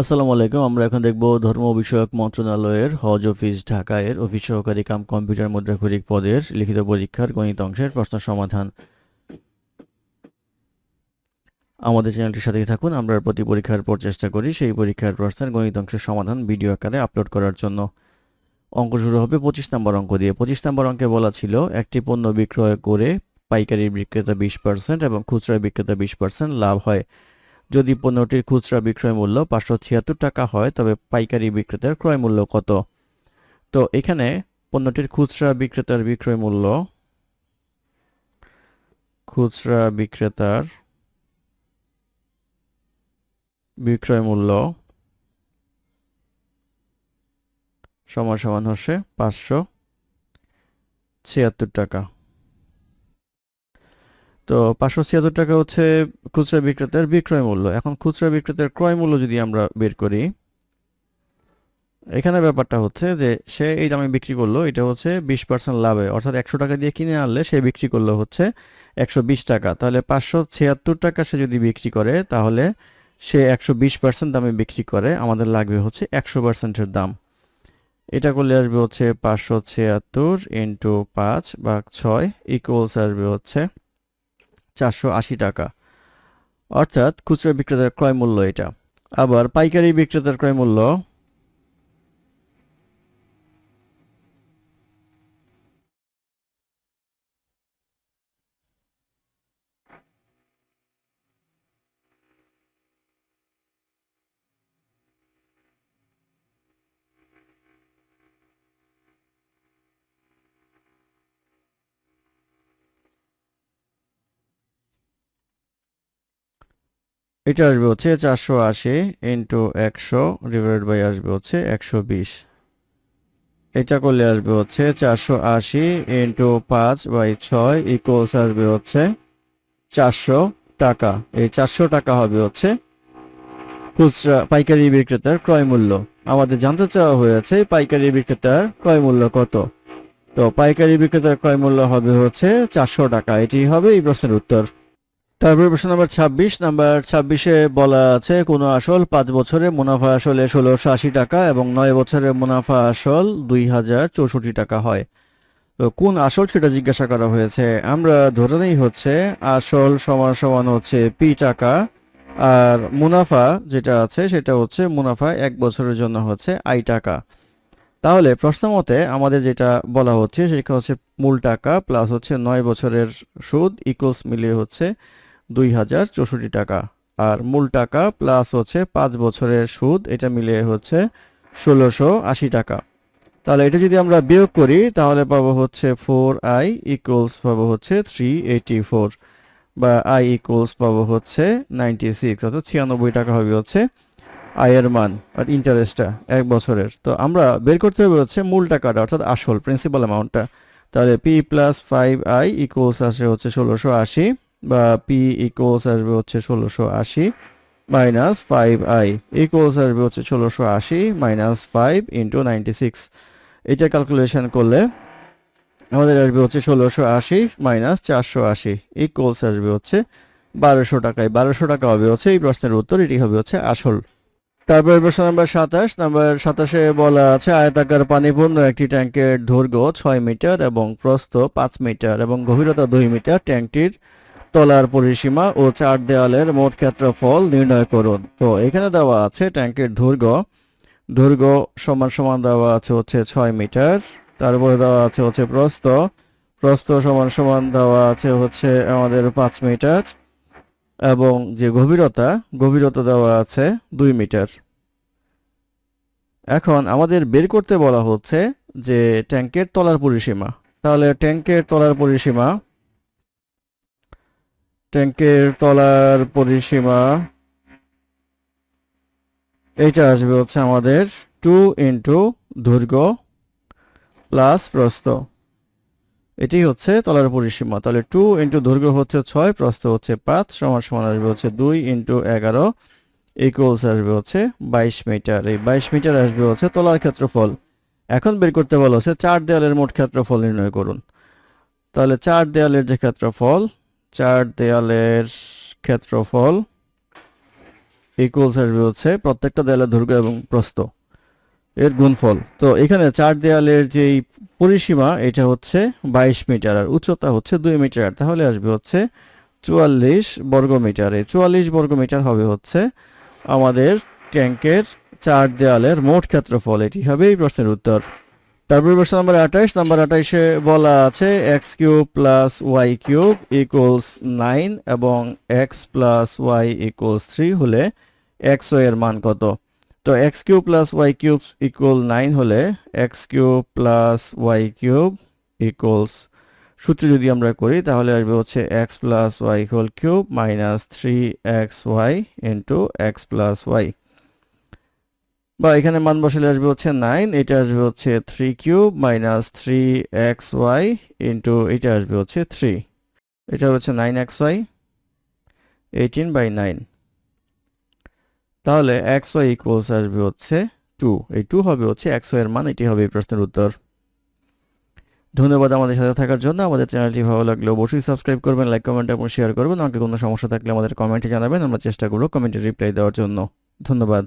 আসসালামু আলাইকুম, আমরা এখন দেখব ধর্ম বিষয়ক মন্ত্রণালয়ের হজ অফিস ঢাকা এর অফিস সহকারী কাম কম্পিউটার মুদ্রাক্ষরিক পদের লিখিত পরীক্ষার গণিত অংশের প্রশ্ন সমাধান। আমাদের চ্যানেলটির সাথেই থাকুন, আমরা প্রতি পরীক্ষার পর চেষ্টা করি সেই পরীক্ষার প্রশ্নের গণিত অংশের সমাধান ভিডিও আকারে আপলোড করার জন্য। অঙ্ক শুরু হবে পঁচিশ নম্বর অঙ্ক দিয়ে। পঁচিশ নম্বর অঙ্কে বলা ছিল, একটি পণ্য বিক্রয় করে পাইকারি বিক্রেতা বিশ পার্সেন্ট এবং খুচরা বিক্রেতা বিশ পার্সেন্ট লাভ হয়। যদি পণ্যটির খুচরা বিক্রয় মূল্য পাঁচশো ছিয়াত্তর টাকা হয়, তবে পাইকারি বিক্রেতার ক্রয় মূল্য কত? তো এখানে পণ্যটির খুচরা বিক্রেতার বিক্রয় মূল্য, খুচরা বিক্রেতার বিক্রয় মূল্য সমান সমান হচ্ছে পাঁচশো ছিয়াত্তর টাকা। তো পাঁচশো ছিয়াত্তর টাকা হচ্ছে খুচরা বিক্রেতার বিক্রয় মূল্য। এখন খুচরা বিক্রেতার ক্রয় মূল্য যদি আমরা বের করি, এখানে ব্যাপারটা হচ্ছে যে সে এই দামে বিক্রি করল, এটা হচ্ছে বিশ পার্সেন্ট লাভে। অর্থাৎ একশো টাকা দিয়ে কিনে আনলে সে বিক্রি করল হচ্ছে একশো বিশ টাকা। তাহলে পাঁচশো ছিয়াত্তর টাকা সে যদি বিক্রি করে, তাহলে সে একশো বিশ পার্সেন্ট দামে বিক্রি করে, আমাদের লাগবে হচ্ছে একশো পার্সেন্টের দাম। এটা করলে আসবে হচ্ছে পাঁচশো ছিয়াত্তর ইন্টু পাঁচ বা ছয় ইকুয়ালস আসবে হচ্ছে চারশো আশি টাকা। অর্থাৎ খুচরা বিক্রেতার ক্রয় মূল্য এটা। আবার পাইকারি বিক্রেতার ক্রয় মূল্য এটা আসবে হচ্ছে চারশো আশি ইন্টু একশো ডিভাইড বাই আসবে হচ্ছে একশো বিশ। এটা করলে আসবে হচ্ছে চারশো আশি ইন্টু পাঁচ বাই ছয় ইকুয়ালস আসবে হচ্ছে চারশো টাকা। এই চারশো টাকা হবে হচ্ছে খুচরা পাইকারি বিক্রেতার ক্রয় মূল্য। আমাদের জানতে চাওয়া হয়েছে পাইকারি বিক্রেতার ক্রয় মূল্য কত। তো পাইকারি বিক্রেতার ক্রয় মূল্য হবে হচ্ছে চারশো টাকা। এটি হবে এই প্রশ্নের উত্তর। তারপরে প্রশ্ন নাম্বার ছাব্বিশ। নাম্বার ছাব্বিশে বলা আছে, কোনো আসল পাঁচ বছরে মুনাফা আসলে ষোলোশো আশি টাকা এবং নয় বছরে মুনাফা আসল দুই হাজার চৌষট্টি টাকা হয়। তো কোন আসল সেটা জিজ্ঞাসা করা হয়েছে। আমরা ধরে নেই হচ্ছে আসল সমান সমান হচ্ছে পি টাকা আর মুনাফা যেটা আছে সেটা হচ্ছে মুনাফা এক বছরের জন্য হচ্ছে আই টাকা। তাহলে প্রশ্ন মতে আমাদের যেটা বলা হচ্ছে সেটা হচ্ছে মূল টাকা প্লাস হচ্ছে নয় বছরের সুদ ইকুয়ালস মিলিয়ে হচ্ছে দুই হাজার চৌষট্টি টাকা। আর মূল টাকা প্লাস হচ্ছে পাঁচ বছরের সুদ, এটা মিলিয়ে হচ্ছে ষোলোশো আশি টাকা। তাহলে এটা যদি আমরা বিয়োগ করি, তাহলে পাবো হচ্ছে ফোর আই ইকুয়ালস পাবো হচ্ছে থ্রি এইটি ফোর বা আই ইকুয়ালস পাবো হচ্ছে নাইনটি সিক্স অর্থাৎ ছিয়ানব্বই টাকা হবে হচ্ছে আয়ের মান আর ইন্টারেস্টটা এক বছরের। তো আমরা বের করতে হবে হচ্ছে মূল টাকাটা, অর্থাৎ আসল প্রিন্সিপাল অ্যামাউন্টটা তাহলে P plus five I equals আসে হচ্ছে ষোলোশো আশি বা পি ইকুয়ালস আসবে হচ্ছে ষোলোশো আশি মাইনাস ফাইভ আই ইকুয়ালস আসবে হচ্ছে ষোলোশো আশি minus five into ninety six এটা ক্যালকুলেশন করলে আমাদের আসবে হচ্ছে ষোলোশো আশি মাইনাস চারশো আশি ইকুয়ালস আসবে হচ্ছে বারোশো টাকায়। বারোশো টাকা হবে হচ্ছে এই প্রশ্নের উত্তর, এটি হবে হচ্ছে আসল। তারপরে প্রশ্ন নাম্বার সাতাশ। নাম্বার সাতাশে বলা আছে, আয়তাকার পানিপূর্ণ একটি ট্যাঙ্কের দৈর্ঘ্য ছয় মিটার এবং প্রস্থ পাঁচ মিটার এবং গভীরতা দুই মিটার। ট্যাঙ্কটির তলার পরিসীমা ও চার দেওয়ালের মোট ক্ষেত্রফল নির্ণয় করুন। তো এখানে দেওয়া আছে ট্যাঙ্কের দৈর্ঘ্য। দৈর্ঘ্য সমান সমান দেওয়া আছে হচ্ছে ছয় মিটার। তারপরে দেওয়া আছে হচ্ছে প্রস্থ। প্রস্থ সমান সমান দেওয়া আছে হচ্ছে আমাদের পাঁচ মিটার। এবং যে গভীরতা গভীরতা দেওয়া আছে দুই মিটার। এখন আমাদের বের করতে বলা হচ্ছে যে ট্যাঙ্কের তলার পরিসীমা। তাহলে ট্যাঙ্কের তলার পরিসীমা ট্যাঙ্কের তলার পরিসীমা এইটা আসবে হচ্ছে আমাদের টু ইন্টু দৈর্ঘ্য প্লাস প্রস্থ। এটি হচ্ছে তলার পরিসীমা। তাহলে টু ইন্টু দৈর্ঘ্য হচ্ছে ছয়, প্রস্থ হচ্ছে পাঁচ, সমান সমান আসবে হচ্ছে দুই ইন্টু এগারো ইকুয়ালস আসবে হচ্ছে বাইশ মিটার। এই বাইশ মিটার আসবে হচ্ছে তলার ক্ষেত্রফল। এখন বের করতে বলা হচ্ছে চার দেয়ালের মোট ক্ষেত্রফল নির্ণয় করুন। তাহলে চার দেয়ালের যে ক্ষেত্রফল চার দেয়ালের ক্ষেত্রফল ইকুয়ালস আসবে হচ্ছে প্রত্যেকটা দেয়ালের দৈর্ঘ্য এবং প্রস্থ এর গুণফল। তো এখানে চার দেয়ালের যেই পরিসীমা, এটা হচ্ছে বাইশ মিটার আর উচ্চতা হচ্ছে দুই মিটার। তাহলে আসবে হচ্ছে চুয়াল্লিশ বর্গমিটার। এই চুয়াল্লিশ বর্গমিটার হবে হচ্ছে আমাদের ট্যাঙ্কের চার দেয়ালের মোট ক্ষেত্রফল। এটি হবে এই প্রশ্নের উত্তর। তারপর প্রশ্ন নাম্বার আঠাইশ নাম্বার আঠাইশে বলা আছে X cube plus Y cube equals nine এবং X plus Y equals three হলে এক্সের মান কত? তো X cube plus Y cube equal nine হলে X cube plus Y cube equals সূত্র যদি আমরা করি তাহলে আসবে হচ্ছে X plus Y equal cube minus three X Y into X plus Y বা এখানে মান বসালে আসবে হচ্ছে নাইন, এটা আসবে হচ্ছে three cube minus three X Y into এটা আসবে হচ্ছে থ্রি। এটা হচ্ছে nine X Y, eighteen by nine. তাহলে এক্স ওয়াই ইকুয়ালস আসবে হচ্ছে টু। এই টু হবে হচ্ছে এক্স ওয়াই এর মান, এটি হবে এই প্রশ্নের উত্তর। ধন্যবাদ আমাদের সাথে থাকার জন্য। আমাদের চ্যানেলটি ভালো লাগলে অবশ্যই সাবস্ক্রাইব করবেন, লাইক, কমেন্ট এবং শেয়ার করবেন। আমাকে কোনো সমস্যা থাকলে আমাদের কমেন্টে জানাবেন। আমরা চেষ্টা করব কমেন্টে রিপ্লাই দেওয়ার জন্য। ধন্যবাদ।